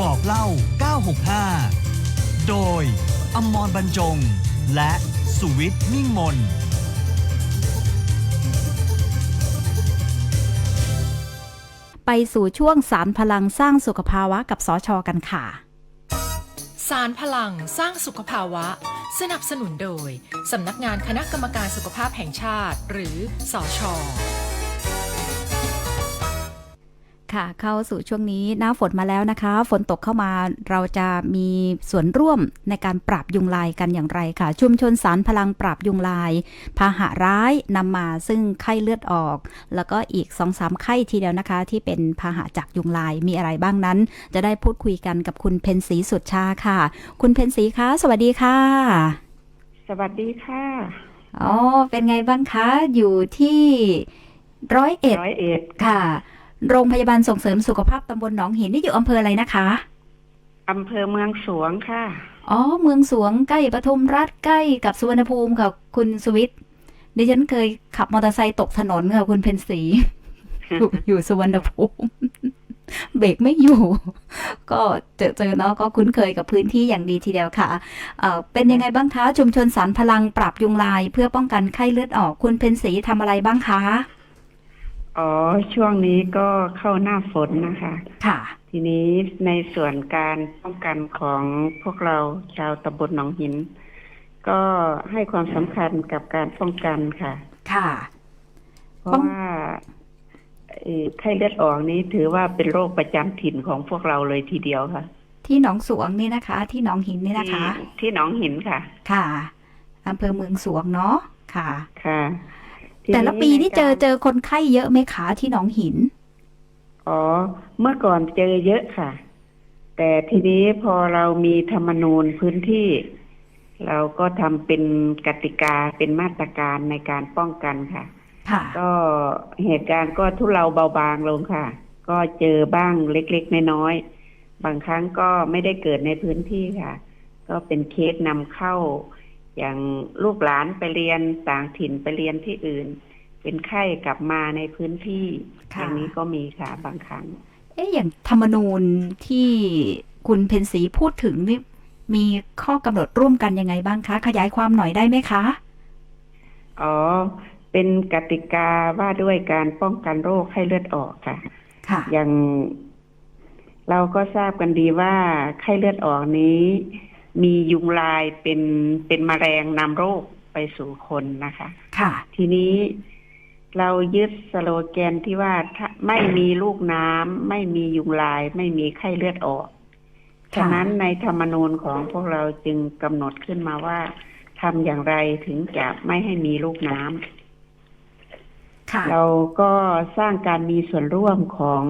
บอกเล่า 965 โดย อมรบรรจง และสุวิทย์มิ่งมน ไปสู่ช่วงสารพลังสร้างสุขภาวะกับสอชอกันค่ะ สารพลังสร้างสุขภาวะ สนับสนุนโดย สำนักงานคณะกรรมการสุขภาพแห่งชาติ หรือสอชอ ค่ะเข้าสู่ช่วงนี้หน้าฝนมาแล้วนะคะ ฝนตกเข้ามาเราจะมีส่วนร่วมในการปราบยุงลายกันอย่างไรค่ะ ชุมชนสารพลังปราบยุงลาย พาหะร้ายนำมาซึ่งไข้เลือดออก แล้วก็อีก2อสามไข้ทีเดียวนะคะ ที่เป็นพาหะจากยุงลายมีอะไรบ้างนั้น จะได้พูดคุยกันกับคุณเพนสีสุดชาค่ะ คุณเพนสีคะสวัสดีค่ะ สวัสดีค่ะอ๋อเป็นไงบ้างคะอยู่ที่ร้อยเอ็ดร้อยเอ็ดค่ะ โรงพยาบาลส่งเสริมสุขภาพตำบลหนองหินนี่อยู่อำเภออะไรนะคะอำเภอเมืองสวงค่ะ อ๋อ เมืองสวงใกล้ปทุมราชใกล้กับสุวรรณภูมิค่ะคุณสวิทย์ดิฉันเคยขับมอเตอร์ไซค์ตกถนนค่ะคุณเพนสีอยู่อยู่สุวรรณภูมิเบรกไม่อยู่ ก็เจอเจอเนาะก็คุ้นเคยกับพื้นที่อย่างดีทีเดียวค่ะเอ่อเป็นยังไงบ้างคะชุมชนสารพลังปราบยุงลาย เพื่อป้องกันไข้เลือดออกคุณเพนสีทำอะไรบ้างคะ อ๋อช่วงนี้ก็เข้าหน้าฝนนะคะ ค่ะ ทีนี้ในส่วนการป้องกันของพวกเราชาวตำบลหนองหิน ก็ให้ความสำคัญกับการป้องกันค่ะ ค่ะ เพราะว่าเอ่อไข้เลือดออกนี้ถือว่าเป็นโรคประจำถิ่นของพวกเราเลยทีเดียวค่ะ ที่หนองสวงนี่นะคะ ที่หนองหินนี่นะคะ ที่ที่หนองหินค่ะ ค่ะอำเภอเมืองสวงเนาะค่ะ ค่ะที แต่ละปีนี่เจอใการเจอคนไข้เยอะไหมคะที่หนองหิน อ๋อ เมื่อก่อนเจอเยอะค่ะ แต่ทีนี้พอเรามีธรรมนูญพื้นที่ เราก็ทำเป็นกติกาเป็นมาตรการในการป้องกันค่ะค่ะก็เหตุการณ์ก็ทุเลาเบาบางลงค่ะ ก็เจอบ้างเล็กๆน้อยๆบางครั้งก็ไม่ได้เกิดในพื้นที่ค่ะ ก็เป็นเคสนำเข้า อย่างลูกหลานไปเรียนต่างถิ่นไปเรียนที่อื่น เป็นไข้กลับมาในพื้นที่อค่ะย่างนี้ก็มีค่ะบางครั้ง เอ๊ะอย่างธรรมนูญที่คุณเพนสีพูดถึงนี่มีข้อกำหนดร่วมกันยังไงบ้างคะ ขยายความหน่อยได้ไหมคะ อ๋อ เป็นกติกาว่าด้วยการป้องกันโรคไข้เลือดออกค่ะ ค่ะ อย่างเราก็ทราบกันดีว่าไข้เลือดออกนี้ มียุงลายเป็นเป็นมแมลงนำโรคไปสู่คนนะคะ ค่ะ ทีนี้เรายึดสโลแกนที่ว่าถ้าไม่มีลูกน้ำไม่มียุงลาย ไม่มีไข้เลือดออก ฉะนั้นในธรรมนูญของพวกเราจึงกำหนดขึ้นมาว่าทำอย่างไรถึงจะไม่ให้มีลูกน้ำค่ะเราก็สร้างการมีส่วนร่วมของ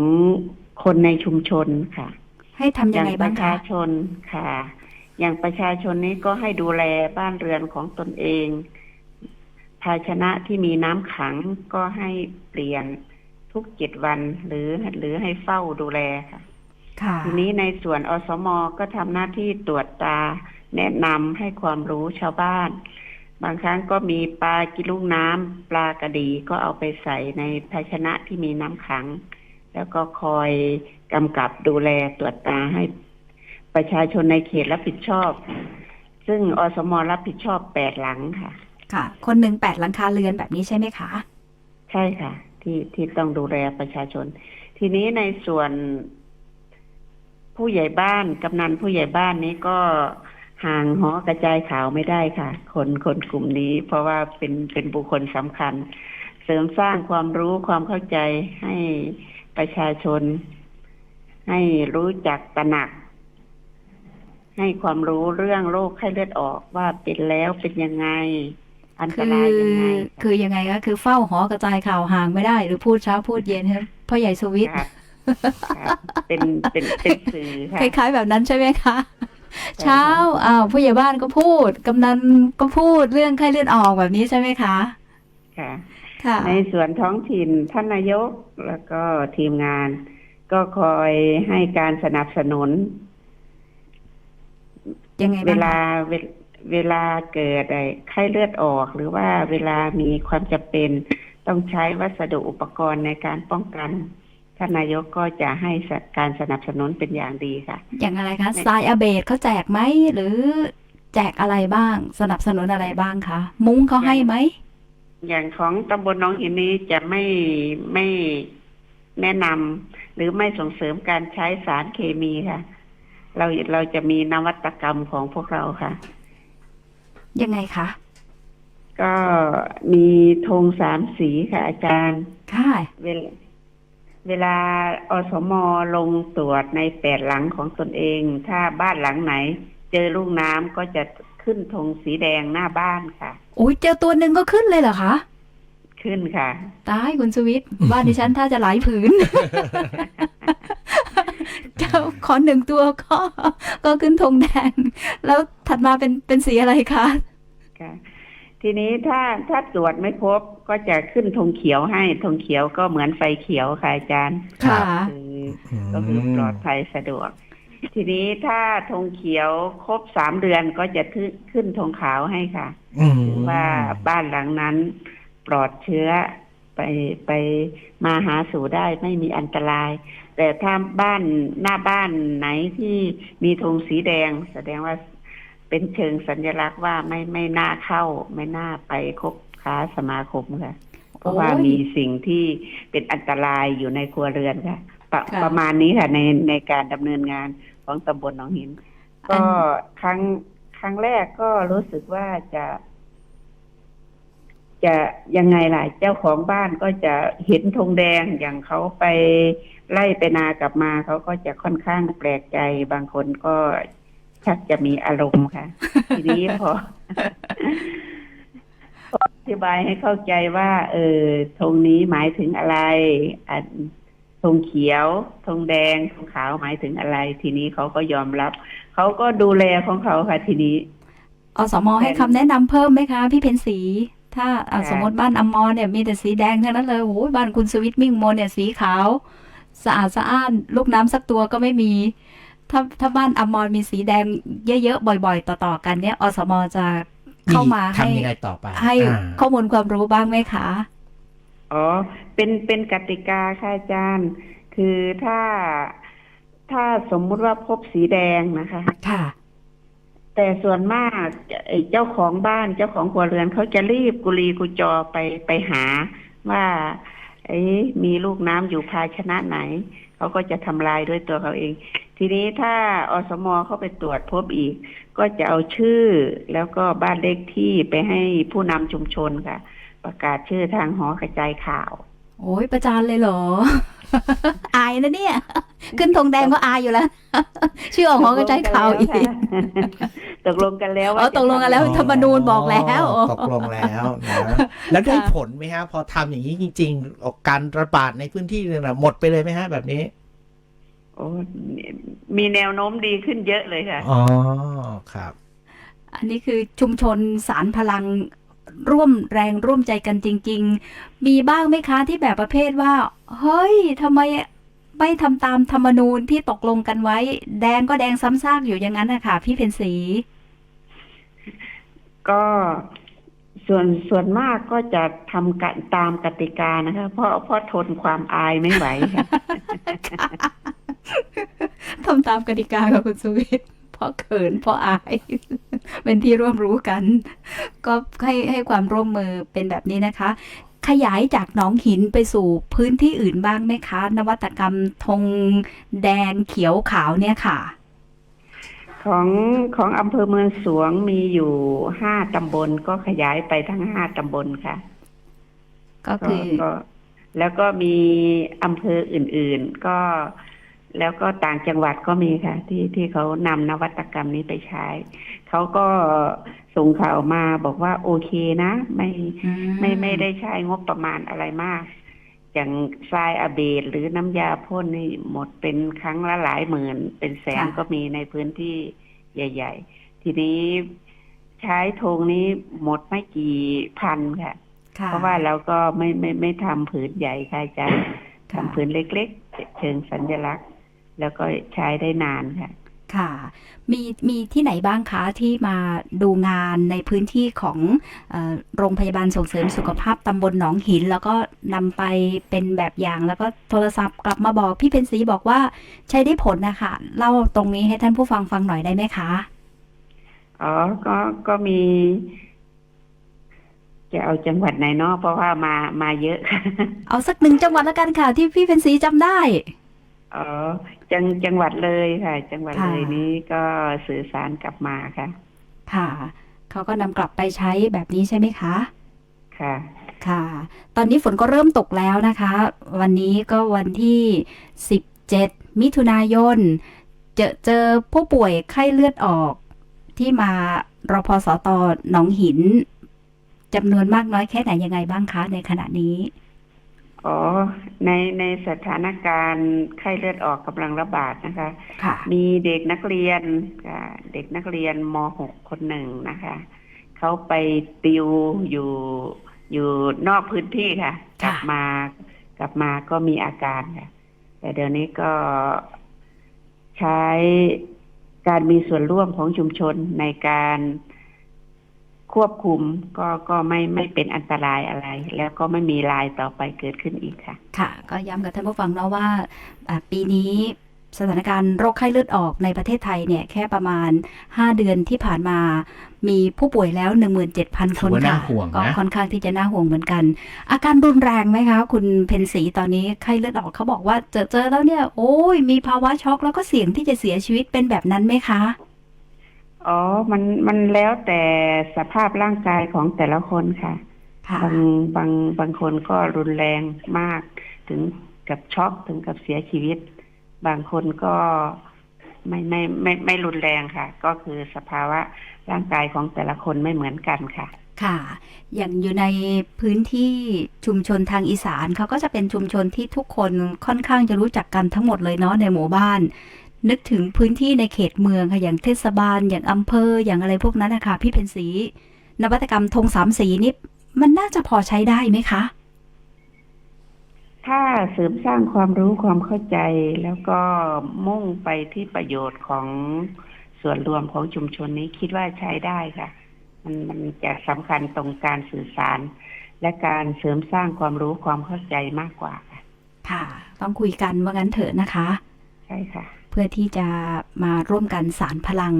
คนในชุมชนค่ะ ให้ทำอยังย่างไงปบ้างระคะชาชนค่ะ อย่างประชาชนนี้ก็ให้ดูแลบ้านเรือนของตนเอง ภาชนะที่มีน้ำขังก็ให้เปลี่ยนทุกเจ็ดวันหรือหรือให้เฝ้าดูแลค่ะค่ะทีนี้ในส่วนอสมก็ทำหน้าที่ตรวจตาแนะนำให้ความรู้ชาวบ้าน บางครั้งก็มีปลากินลูกน้ำปลากระดีก็เอาไปใส่ในภาชนะที่มีน้ำขัง แล้วก็คอยกำกับดูแลตรวจตาให้ ประชาชนในเขตรับผิดชอบ ซึ่งอสมรับผิดชอบแปดหลังค่ะ ค่ะ คนหนึ่งแปดหลังคาเรือนแบบนี้ใช่ไหมคะ ใช่ค่ะ ที่ที่ต้องดูแลประชาชน ทีนี้ในส่วนผู้ใหญ่บ้านกำนันผู้ใหญ่บ้านนี้ก็ห่างหอกระจายข่าวไม่ได้ค่ะ คนคนกลุ่มนี้ เพราะว่าเป็นเป็นบุคคลสำคัญ เสริมสร้างความรู้ความเข้าใจให้ประชาชน ให้รู้จักตระหนัก ให้ความรู้เรื่องโรคไข้เลือดออกว่าเป็นแล้วเป็นยังไง อันตคือรายยังไง คือยังไงคะคือเฝ้าหอกระจายข่าวห่างไม่ได้ หรือพูดเช้าพูดเย็นครับพ่อใหญ่สวิทย์ครับครับเป็นเป็นเป็นสื่อค่ะคล้ายๆแบบนั้นใช่ไหมคะใช่ค่ะเช้าอ้าวผู้ใหญ่บ้านก็พูด กำนันก็พูดเรื่องไข้เลือดออกแบบนี้ใช่ไหมคะ ค่ะค่ะ ในส่วนท้องถิ่นท่านนายกแล้วก็ทีมงาน ก็คอยให้การสนับสนุน ยังไงเวบ้างลาคะเวลเวลาเกิดไอ้ไข้เลือดออกหรือว่าเวลามีความจำเป็นต้องใช้วัสดุอุปกรณ์ในการป้องกันท่านนายกก็จะให้การสนับสนุนเป็นอย่างดีค่ะ อย่างอะไรคะทรายอเบดเขาแจกไหมหรือแจกอะไรบ้าง สนับสนุนอะไรบ้างคะมุ้งเขาให้ไหมอย่างของตำบลหน้องหินนี้จะไม่ไม่แนะนำหรือไม่ส่งเสริมการใช้สารเคมีค่ะ เราเราจะมีนวัตกรรมของพวกเราค่ะ ยังไงคะ ก็มีธงสามสีค่ะอาจารย์ค่ะเวลาเวลาอสมลงตรวจในแปดหลังของตนเอง ถ้าบ้านหลังไหน เจอลูกน้ำก็จะขึ้นธงสีแดงหน้าบ้านค่ะโอ้ยเจอตัวหนึ่งก็ขึ้นเลยเหรอคะขึ้นค่ะ ตายคุณสวิทย์บ้านดิฉันถ้าจะหลายผืนเจ้า ขอหนึ่งตัวก็ก็ขึ้นธงแดง แล้วถัดมาเป็นเป็นสีอะไรคะค่ะทีนี้ถ้าถ้าตรวจไม่พบก็จะขึ้นธงเขียวให้ธงเขียวก็เหมือนไฟเขียวค่ะอาจารย์ค่ะคือก็คือปลอดภัยสะดวก ทีนี้ถ้าธงเขียวครบสามเดือนก็จะขึ้นขึ้นธงขาวให้ค่ะอืมถือว่าบ้านหลังนั้น ปลอดเชื้อไปไปมาหาสู่ได้ไม่มีอันตราย แต่ถ้าบ้านหน้าบ้านไหนที่มีธงสีแดง แสดงว่าเป็นเชิงสัญลักษณ์ว่าไม่ไม่น่าเข้า ไม่น่าไปคบค้าสมาคมค่ะ เพราะว่าโอ้ยมีสิ่งที่เป็นอันตรายอยู่ในครัวเรือนค่ะ ประค่ะประมาณนี้ค่ะในในการดำเนินงานของตำบลหนองหินอันก็ครั้งครั้งแรกก็รู้สึกว่าจะ จะยังไงล่ะ เจ้าของบ้านก็จะเห็นธงแดงอย่างเขาไปไล่ไปนากลับมาเขาก็จะค่อนข้างแปลกใจบางคนก็ชักจะมีอารมณ์ค่ะ ทีนี้พอพออธิบายให้เข้าใจว่า เออธงนี้หมายถึงอะไรอันธงเขียวธงแดงธงขาวหมายถึงอะไร ทีนี้เขาก็ยอมรับเขาก็ดูแลของเขาค่ะ ทีนี้อสมให้คำแนะนำเพิ่มไหมคะ พี่เพนสี ถ้าอะค่ะสมมติบ้านอมรเนี่ยมีแต่สีแดงทั้งนั้นเลยโอ้ยบ้านคุณสวิทมิ่งมนเนี่ยสีขาวสะอาดสะอ้านลูกน้ำสักตัวก็ไม่มี ถ้าถ้าบ้านอมรมีสีแดงเยอะๆบ่อย ๆ ต่อๆกันเนี่ยอสมจะเข้ามาให้ทำยังไงต่อไปให้อ่าข้อมูลความรู้บ้างไหมคะ อ๋อ เป็นเป็นกติกาค่ะอาจารย์ คือถ้าถ้าสมมุติว่าพบสีแดงนะคะ ค่ะ แต่ส่วนมากเจ้าของบ้านเจ้าของครัวเรือนเขาจะรีบกุลีกุจอไปไปหาว่าไอ้มีลูกน้ำอยู่ภาชนะไหน เขาก็จะทำลายด้วยตัวเขาเอง ทีนี้ถ้าอสมอเข้าไปตรวจพบอีก ก็จะเอาชื่อแล้วก็บ้านเลขที่ไปให้ผู้นำชุมชนค่ะ ประกาศชื่อทางหอกระจายข่าว โอ้ยประจานเลยเหรอ อายนะเนี่ย ขึ้นธงแดงก็อายอยู่แล้ว ชื่อออกหอกระจายข่าวอีก ตกลงกันแล้วอ๋อตกลงกันแล้ว ธรรมนูญบอกแล้วตกลงแล้วนะแล้วได้ค่ะผลไหมฮะ พอทำอย่างนี้จริงๆออกการระบาดในพื้นที่เนี่ยนะหมดไปเลยไหมฮะ แบบนี้ โอ้มีแนวโน้มดีขึ้นเยอะเลยค่ะ อ๋อ ครับ อันนี้คือชุมชนสารพลัง ร่วมแรงร่วมใจกันจริง ๆ มีบ้างไหมคะที่แบบประเภทว่า เฮ้ยทำไมไม่ทำตามธรรมนูญที่ตกลงกันไว้ แดงก็แดงซ้ำซากอยู่อย่างนั้นนะคะพี่เพนสี ก็ส่วนส่วนมากก็จะทำกันตามกติกานะคะ เพราะเพราะทนความอายไม่ไหวค่ะทำตามกติกากับคุณสุวิทย์เพ ราะเขินเพราะอาย เป็นที่ร่วมรู้กัน ก็ให้ให้ความร่วมมือเป็นแบบนี้นะคะ ขยายจากหนองหินไปสู่พื้นที่อื่นบ้างไหมคะ นวัตกรรมธงแดงเขียวขาวเนี่ยค่ะ ของของอำเภอเมืองสวงมีอยู่ห้าตำบลก็ขยายไปทั้งห้าตำบลค่ะ ก็ก็คือก็แล้วก็มีอำเภออื่น ๆ ก็ แล้วก็ต่างจังหวัดก็มีค่ะ ที่ที่เขานำนวัตกรรมนี้ไปใช้ เขาก็ส่งข่าวมาบอกว่าโอเคนะ ไม่ไม่ไม่ได้ใช้งบประมาณอะไรมาก อย่างทรายอะเบดหรือน้ำยาพ่นนี่หมดเป็นครั้งละหลายหมื่น เป็นแสนค่ะก็มีในพื้นที่ใหญ่ ๆ ทีนี้ใช้ธงนี้หมดไม่กี่พันค่ะค่ะเพราะว่าเราก็ไม่ไม่ไม่ทำผืนใหญ่ค่ะอาจารย์ค่ะทำผืนเล็ก ๆ เชิงสัญลักษณ์ แล้วก็ใช้ได้นานค่ะ ค่ะ มีมีที่ไหนบ้างคะที่มาดูงานในพื้นที่ของเออโรงพยาบาลส่งเสริมสุขภาพตำบลหนองหิน แล้วก็นำไปเป็นแบบอย่าง แล้วก็โทรศัพท์กลับมาบอกพี่เพนสีบอกว่าใช้ได้ผลนะคะเล่าตรงนี้ให้ท่านผู้ฟังฟังหน่อยได้ไหมคะอ๋อ ก็ก็มี จะเอาจังหวัดไหนเนาะเพราะว่ามามาเยอะค่ะเอาสักหนึ่งจังหวัดแล้วกันค่ะ ที่พี่เพนสีจำได้ อ๋อจังจังหวัดเลยค่ะ จังหวัดค่ะ เลยนี้ก็สื่อสารกลับมาค่ะ ค่ะ เขาก็นำกลับไปใช้แบบนี้ใช่ไหมคะ ค่ะ ค่ะ ตอนนี้ฝนก็เริ่มตกแล้วนะคะ วันนี้ก็วันที่ 17 มิถุนายน เจอเจอผู้ป่วยไข้เลือดออกที่มารพสตหนองหินจำนวนมากน้อยแค่ไหนยังไงบ้างคะในขณะนี้ อ๋อในในสถานการณ์ไข้เลือดออกกำลังระบาดนะคะ ค่ะ มีเด็กนักเรียนค่ะเด็กนักเรียนม .6 คนหนึ่งนะคะ เขาไปติวอยู่อยู่นอกพื้นที่ค่ะ กค่ะ ลับมากลับมาก็มีอาการค่ะ แต่เดี๋ยวนี้ก็ใช้การมีส่วนร่วมของชุมชนในการ ควบคุมก็ก็ไม่ไม่เป็นอันตรายอะไร แล้วก็ไม่มีลายต่อไปเกิดขึ้นอีกค่ะ ค่ะ ก็ย้ำกับท่านผู้ฟังเนาะว่าอ่าปีนี้สถานการณ์โรคไข้เลือดออกในประเทศไทยเนี่ยแค่ประมาณ 5 เดือนที่ผ่านมา มีผู้ป่วยแล้ว 17,000 คนถือว่าน่าค่ะห่วงนะก็ค่อนข้างที่จะน่าห่วงเหมือนกัน อาการรุนแรงไหมคะ คุณเพนสีตอนนี้ไข้เลือดออกเขาบอกว่าเจอเจอแล้วเนี่ย โอ้ยมีภาวะช็อกแล้วก็เสี่ยงที่จะเสียชีวิตเป็นแบบนั้นไหมคะ อ๋อ มันมันแล้วแต่สภาพร่างกายของแต่ละคนค่ะ ค่ะ บางบางบางคนก็รุนแรงมาก ถึงกับช็อกถึงกับเสียชีวิต บางคนก็ไม่ไม่ไม่ไม่รุนแรงค่ะ ก็คือสภาวะร่างกายของแต่ละคนไม่เหมือนกันค่ะ ค่ะ อย่างอยู่ในพื้นที่ชุมชนทางอีสานเขาก็จะเป็นชุมชนที่ทุกคนค่อนข้างจะรู้จักกันทั้งหมดเลยเนาะในหมู่บ้าน นึกถึงพื้นที่ในเขตเมืองค่ะอย่างเทศบาลอย่างอำเภออย่างอะไรพวกนั้นนะคะพี่เพนสี นวัตกรรมธงสามสีนี่มันน่าจะพอใช้ได้ไหมคะ ถ้าเสริมสร้างความรู้ความเข้าใจแล้วก็มุ่งไปที่ประโยชน์ของส่วนรวมของชุมชนนี้คิดว่าใช้ได้ค่ะ มันมันจะสำคัญตรงการสื่อสาร และการเสริมสร้างความรู้ความเข้าใจมากกว่า ค่ะค่ะต้องคุยกันว่างั้นเถอะนะคะ ใช่ค่ะ เพื่อที่จะมาร่วมกันสารพลัง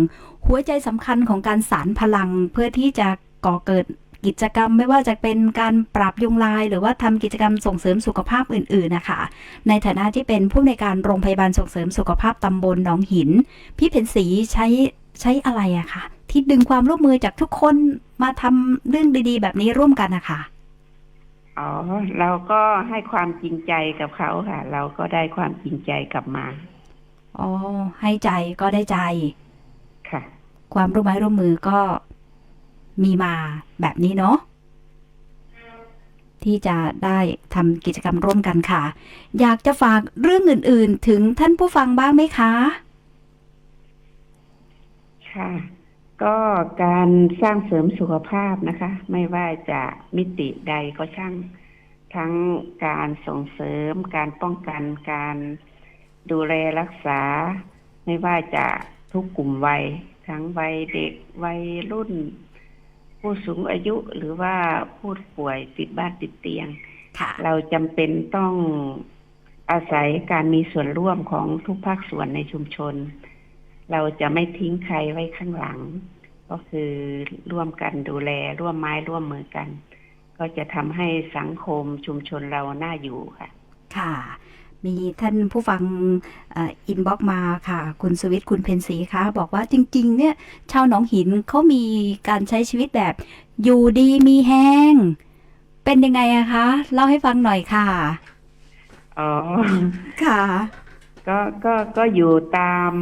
หัวใจสำคัญของการสารพลัง เพื่อที่จะก่อเกิดกิจกรรมไม่ว่าจะเป็นการปราบยุงลาย หรือว่าทำกิจกรรมส่งเสริมสุขภาพอื่นๆนะคะ ในฐานะที่เป็นผู้ในการโรงพยาบาลส่งเสริมสุขภาพตำบลหนองหิน พี่เพนสีใช้ใช้อะไรอะคะที่ดึงความร่วมมือจากทุกคนมาทำเรื่องดีๆ แบบนี้ร่วมกันนะคะอ๋อเราก็ให้ความจริงใจกับเขาค่ะ เราก็ได้ความจริงใจกลับมา อ๋อ ให้ใจก็ได้ใจ ค่ะ ความร่วมไม้ร่วมมือก็มีมาแบบนี้เนาะที่จะได้ทำกิจกรรมร่วมกันค่ะ อยากจะฝากเรื่องอื่น ๆ ถึงท่านผู้ฟังบ้างไหมคะ ค่ะ ก็การสร้างเสริมสุขภาพนะคะ ไม่ว่าจะมิติใดก็ช่างทั้งการส่งเสริม การป้องกันการ ดูแลรักษา ไม่ว่าจะทุกกลุ่มวัย ทั้งวัยเด็กวัยรุ่น ผู้สูงอายุหรือว่าผู้ป่วยติดบ้านติดเตียงค่ะเราจำเป็นต้องอาศัยการมีส่วนร่วมของทุกภาคส่วนในชุมชน เราจะไม่ทิ้งใครไว้ข้างหลัง ก็คือร่วมกันดูแลร่วมไม้ร่วมมือกัน ก็จะทำให้สังคมชุมชนเราน่าอยู่ค่ะ ค่ะ มีท่านผู้ฟังอินบ็อกมาค่ะ คุณสวิทย์คุณเพนสีคะบอกว่าจริง ๆ เนี่ย ชาวหนองหินเขามีการใช้ชีวิตแบบ อยู่ดีมีแห้ง เป็นยังไงอะคะ เล่าให้ฟังหน่อยค่ะ อ๋อ ค่ะ ก็ก็ก็อยู่ตาม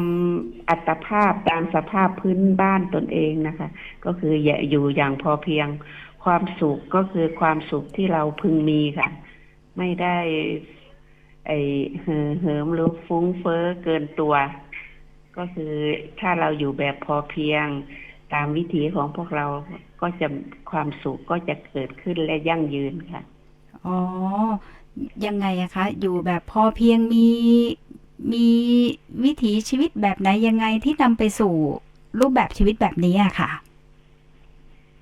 อัตภาพตามสภาพพื้นบ้านตนเองนะคะ ก็คืออย่าอยู่อย่างพอเพียงความสุขก็คือความสุขที่เราพึงมีค่ะ ไม่ได้ ไอเห่อเหิมหรือฟุ้งเฟ้อเกินตัว ก็คือถ้าเราอยู่แบบพอเพียงตามวิถีของพวกเราก็จะความสุขก็จะเกิดขึ้นและยั่งยืนค่ะ อ๋อ ยังไงอะคะ อยู่แบบพอเพียงมีมีวิถีชีวิตแบบไหนยังไงที่นำไปสู่รูปแบบชีวิตแบบนี้อะค่ะ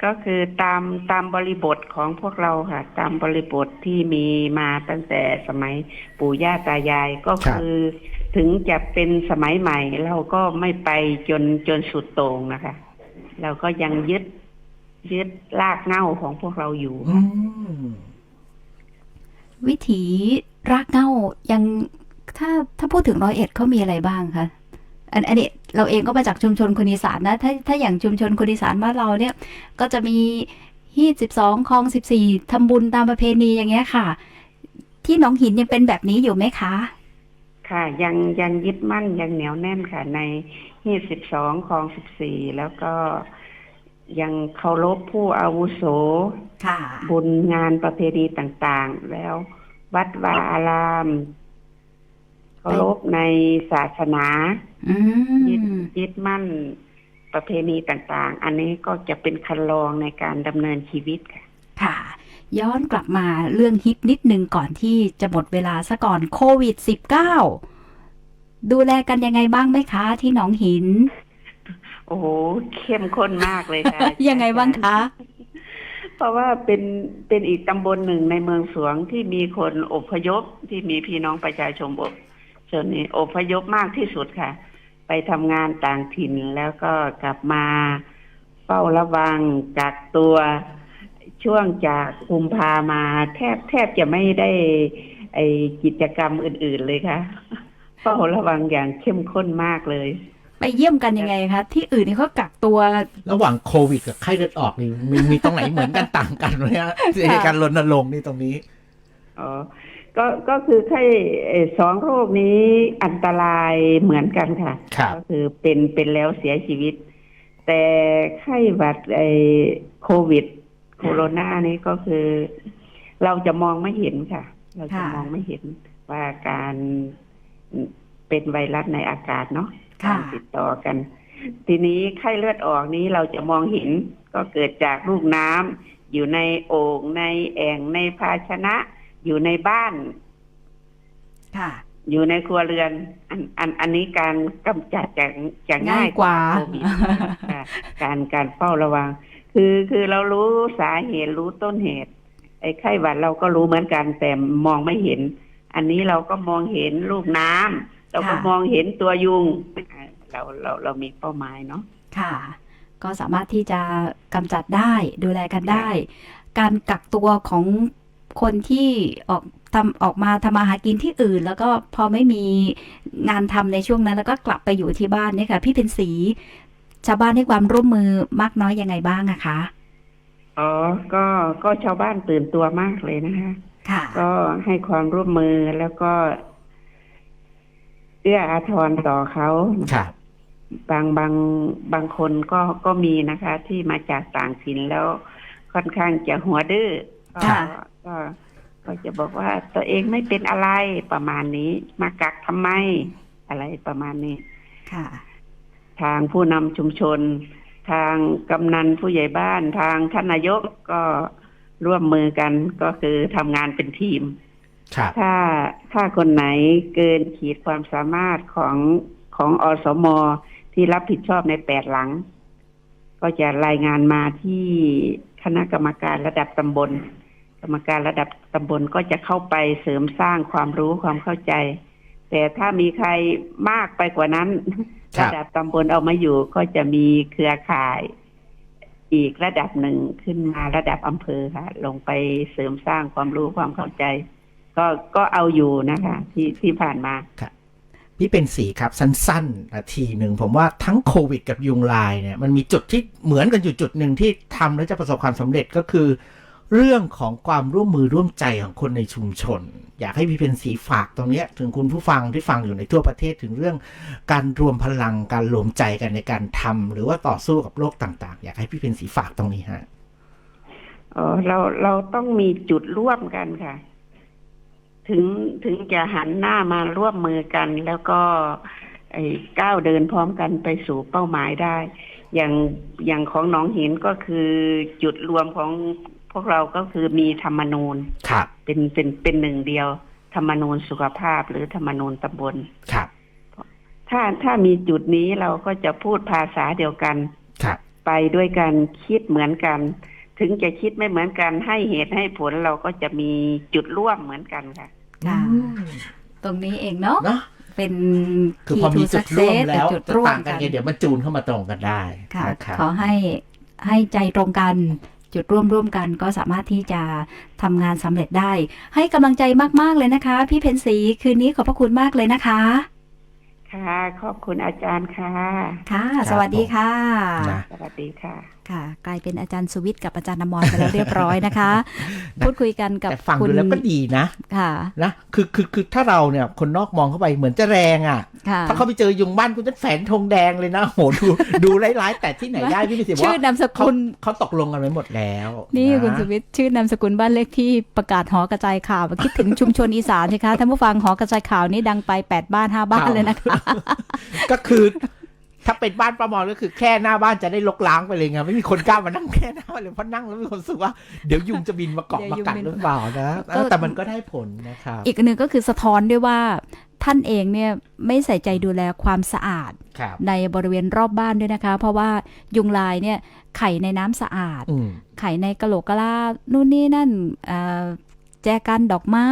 ก็คือตามตามบริบทของพวกเราค่ะ ตามบริบทที่มีมาตั้งแต่สมัยปู่ย่าตายายก็คือ ถึงจะเป็นสมัยใหม่ เราก็ไม่ไปจนจนสุดโต่งนะคะ เราก็ยังยึดยึดรากเง้าของพวกเราอยู่วิถีรากเง้ายังถ้าถ้าพูดถึงร้อยเอ็ดเขามีอะไรบ้างคะ อันอันนี้เราเองก็มาจากชุมชนคนอีสานนะ ถ้าถ้าอย่างชุมชนคนอีสานบ้านเราเนี่ย ก็จะมีฮีดสิบสองคลองสิบสี่ทำบุญตามประเพณีอย่างเงี้ยค่ะ ที่หนองหินยังเป็นแบบนี้อยู่ไหมคะ ค่ะ ยังยังยึดมั่นยังเหนียวแน่นค่ะ ในฮีสิบสองของสิบสี่แล้วก็ยังเคารพผู้อาวุโสค่ะบุญงานประเพณีต่างๆ แล้ววัดวาอาราม เคารพในศาสนาอืยึดมยึดมั่นประเพณีต่างๆ อันนี้ก็จะเป็นคันลองในการดำเนินชีวิตค่ะ ค่ะ ย้อนกลับมาเรื่องฮิตนิดนึงก่อนที่จะหมดเวลาซะก่อนโควิด -19 ดูแลกันยังไงบ้างไหมคะ ที่หนองหิน โอ้โหเข้มข้นมากเลยค่ะ ยังไงบ้างคะ เพราะว่าเป็นเป็นอีกตำบลหนึ่งในเมืองสวงที่มีคนอพยพที่มีพี่น้องประชาชนอ บส่วนนี้อพยพมากที่สุดค่ะ ไปทำงานต่างถิ่นแล้วก็กลับมาเฝ้าระวังกักตัวช่วงจากกุมภามาแทบแทบจะไม่ได้ไอกิจกรรมอื่น ๆเลยค่ะเฝ้าระวังอย่างเข้มข้นมากเลย ไปเยี่ยมกันยังไงคะ ที่อื่นนี่เขากักตัว ระหว่างโควิดกับไข้เลือดออกนี่มีมีตรงไหนเหมือนกันต่างกันไหมฮะในการรณรงค์นี่ตรงนี้อ๋อ ก็ก็คือไข้เอ่อสองโรคนี้อันตรายเหมือนกันค่ะ ครับ ก็คือเป็นเป็นแล้วเสียชีวิต แต่ไข้หวัดไอโควิด โคโรนานี้ก็คือ เราจะมองไม่เห็นค่ะ เราจะค่ะ มองไม่เห็นว่าการเป็นไวรัสในอากาศเนาะค่ะการติดต่อกัน ทีนี้ไข้เลือดออกนี้เราจะมองเห็นก็เกิดจากลูกน้ำอยู่ในโอ่งในแอ่งในภาชนะ อยู่ในบ้านค่ะ อยู่ในครัวเรือน อันอันอันนี้การกำจัดจะจะง่ายง่ายกว่าโควิดค่ะการการเฝ้าระวัง คือคือเรารู้สาเหตุรู้ต้นเหตุ ไอ้ไข้หวัดเราก็รู้เหมือนกันแต่มองไม่เห็น อันนี้เราก็มองเห็นลูกน้ำเราก็ค่ะมองเห็นตัวยุงอ่าเราเราเรามีเป้าหมายเนาะค่ะ ก็สามารถที่จะกำจัดได้ดูแลกันได้ การกักตัวของ คนที่ออกทำออกมาทำมาหากินที่อื่น แล้วก็พอไม่มีงานทำในช่วงนั้น แล้วก็กลับไปอยู่ที่บ้านเนี่ยค่ะ พี่เป็นสีชาวบ้านให้ความร่วมมือมากน้อยยังไงบ้างอะคะอ๋อ ก็ก็ชาวบ้านตื่นตัวมากเลยนะคะค่ะ ก็ให้ความร่วมมือแล้วก็เอื้ออาทรต่อเขาครับบางบางบางคนก็ก็มีนะคะ ที่มาจากต่างถิ่นแล้วค่อนข้างจะหัวดื้อก็ค่ะ ก็ก็จะบอกว่าตัวเองไม่เป็นอะไรประมาณนี้ มากักทำไม อะไรประมาณนี้ค่ะ ทางผู้นำชุมชน ทางกำนันผู้ใหญ่บ้าน ทางท่านนายกก็ร่วมมือกันก็คือทำงานเป็นทีมครับถ้าถ้าคนไหนเกินขีดความสามารถของของอสมที่รับผิดชอบในแปดหลัง ก็จะรายงานมาที่คณะกรรมการระดับตำบลก รรมการระดับตำบลก็จะเข้าไปเสริมสร้างความรู้ความเข้าใจ แต่ถ้ามีใครมากไปกว่านั้น ครัระบดับตำบลเอามาอยู่ก็จะมีเครือข่าย อีกระดับหนึ่งขึ้นมาระดับอำเภอค่ะ ลงไปเสริมสร้างความรู้ความเข้าใจ ก็ก็เอาอยู่นะคะ ที่ที่ผ่านมา พี่เป็นสีครับสั้นๆนาทีหนึ่งผมว่าทั้งโควิดกับยุงลายเนี่ยมันมีจุดที่เหมือนกันอยู่จุดหนึ่งที่ทำแล้วจะประสบความสำเร็จก็คือ เรื่องของความร่วมมือร่วมใจของคนในชุมชน อยากให้พี่เป็นสีฝากตรงนี้ถึงคุณผู้ฟังที่ฟังอยู่ในทั่วประเทศถึงเรื่องการรวมพลังการรวมใจกันในการทำหรือว่าต่อสู้กับโรคต่างๆ อยากให้พี่เป็นสีฝากตรงนี้ฮะอ๋อเราเราต้องมีจุดร่วมกันค่ะ ถึงถึงจะหันหน้ามาร่วมมือกัน แล้วก็ไอ้ก้าวเดินพร้อมกันไปสู่เป้าหมายได้ อย่างอย่างของหนองหินก็คือจุดรวมของ วกเราก็คือมีธรรมนูญครับเป็นเป็นเป็นหนึ่งเดียว ธรรมนูญสุขภาพหรือธรรมนูญตำบลครับถ้าถ้ามีจุดนี้เราก็จะพูดภาษาเดียวกันครับไปด้วยกันคิดเหมือนกัน ถึงจะคิดไม่เหมือนกันให้เหตุให้ผลเราก็จะมีจุดร่วมเหมือนกันค่ะค่ะอืมตรงนี้เองเนาะเนาะเป็นคือพอ key มี to จุดร่วม success แล้วจุดจะร่วมต่างกันไงเดี๋ยวมันจูนเข้ามาตรงกันได้ค่ะนะครับขอให้ให้ใจตรงกัน จุดร่วมร่วมกันก็สามารถที่จะทำงานสำเร็จได้ ให้กำลังใจมาก ๆ เลยนะคะ พี่เพนสีคืนนี้ขอบพระคุณมากเลยนะคะ ค่ะ ขอบคุณอาจารย์ค่ะ ค่ะ สวัสดีค่ะนะสวัสดีค่ะ ค่ะ กลายเป็นอาจารย์สุวิทย์กับอาจารย์นมรไปแล้วเรียบร้อยนะคะ พูดคุยกันกับแต่ฟังคุณดูแล้วก็ดีนะ ค่ะ นะคือคือคือถ้าเราเนี่ยคนนอกมองเข้าไปเหมือนจะแรงอะค่ะถ้าเขาไปเจอยุงบ้านคุณจะแฝงธงแดงเลยนะโหดูดูร้ายๆแต่ที่ไหนได้พี่พิสิทธิ์ชื่อว่านามสเขากุลเขาตกลงกันไว้หมดแล้ว นี่ะคุณสุวิทย์ชื่อนามสกุลบ้านเลขที่ประกาศหอกระจายข่าวคิดถึงชุมชนอีสานสิคะท่านผู้ฟังหอกระจายข่าวนี่ดังไป8บ้าน5บ้านเลยนะคะ ก็คือ ถ้าเป็นบ้านประมอญก็คือแค่หน้าบ้านจะได้ลกล้างไปเลยไงไม่มีคนกล้ามานั่งแค่หน้าบ้านเลยเพราะนั่งแล้วมีความรู้สึกว่าเดี๋ยวยุงจะบินมาเกาะเดี๋ยวมายุงกัดบินหรือเปล่านะเออแต่มันก็ได้ผลนะครับอีกอันหนึ่งก็คือสะท้อนด้วยว่าท่านเองเนี่ยไม่ใส่ใจดูแลความสะอาดครับในบริเวณรอบบ้านด้วยนะคะ เพราะว่ายุงลายเนี่ยไข่ในน้ำสะอาดอืมไข่ในกะโหลกกะลานู่นนี่นั่นเอ่อแจกันดอกไม้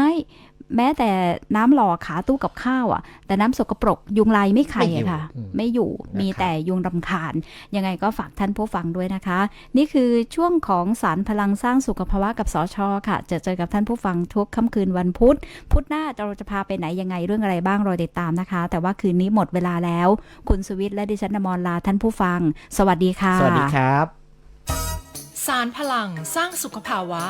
แม้แต่น้ำหล่อขาตู้กับข้าวอะ แต่น้ำสกปรกยุงลายไม่ไข่อะค่ะ ไม่อยู่มีแต่ยุงรำคาญ ยังไงก็ฝากท่านผู้ฟังด้วยนะคะ นี่คือช่วงของสารพลังสร้างสุขภาวะกับสอชอค่ะ จะเจอกับท่านผู้ฟังทุกค่ำคืนวันพุธ พุธหน้าเราจะพาไปไหนยังไงเรื่องอะไรบ้างรอติดตามนะคะ แต่ว่าคืนนี้หมดเวลาแล้ว คุณสุวิทย์และดิฉันนมรลาท่านผู้ฟัง สวัสดีค่ะ สวัสดีครับ สารพลังสร้างสุขภาวะ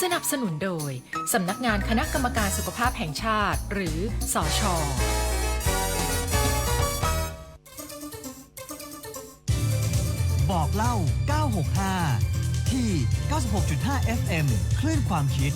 สนับสนุนโดย สำนักงานคณะกรรมการสุขภาพแห่งชาติ หรือสอชอบอกเล่า 965 ที่ 96.5 FM คลื่นความคิด